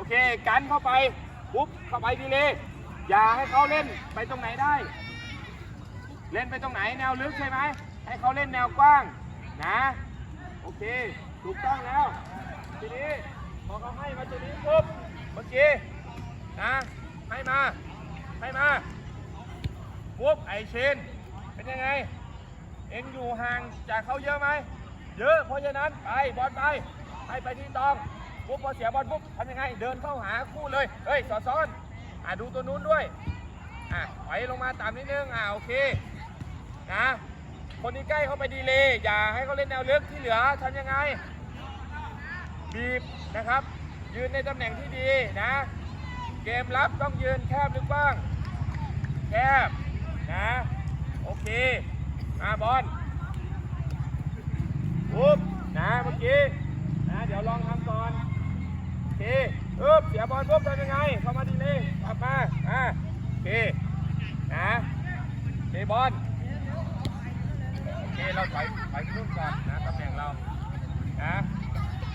โอเค กันเข้าไปปุ๊บเข้าไปดีเลยอย่าให้เขาเล่นไปตรงไหนได้ เล่นไปตรงไหนแนวลึกใช่ไหมให้เขาเล่นแนวกว้างนะโอเคถูกต้องแล้วทีนี้พอเขาให้มาตัวนี้ปุ๊บเมื่อกี้นะให้มาให้มาปุ๊บไอเชนเป็นยังไง เอ็งอยู่ห่างจากเขาเยอะไหมเยอะเพราะฉะนั้นไปบอลไปให้ไปที่ตอง ปุ๊บพอเสียบอลปุ๊บทำยังไง เดินเข้าหาคู่เลย เฮ้ยสอดซ้อนอะดูตัวนู้นด้วยอะถอยลงมาตามนิดนึงอะโอเคนะคนที่ใกล้เข้าไปดีเลยอย่าให้เขาเล่นแนวลึกที่เหลือทำยังไง บีบนะครับ ยืนในตำแหน่งที่ดีนะ เกมรับต้องยืนแคบหรือกว้าง แคบนะ โอเคมาบอลปุ๊บนะเมื่อกี้นะเดี๋ยวลองทำก่อนโอเคปุ๊บเสียบอลปุ๊บทำยังไงเข้ามาดีเลยกลับมาอ่าโอเคนะเตะบอลโอเคเราถอยถอยขึ้นก่อนนะตำแหน่งเรา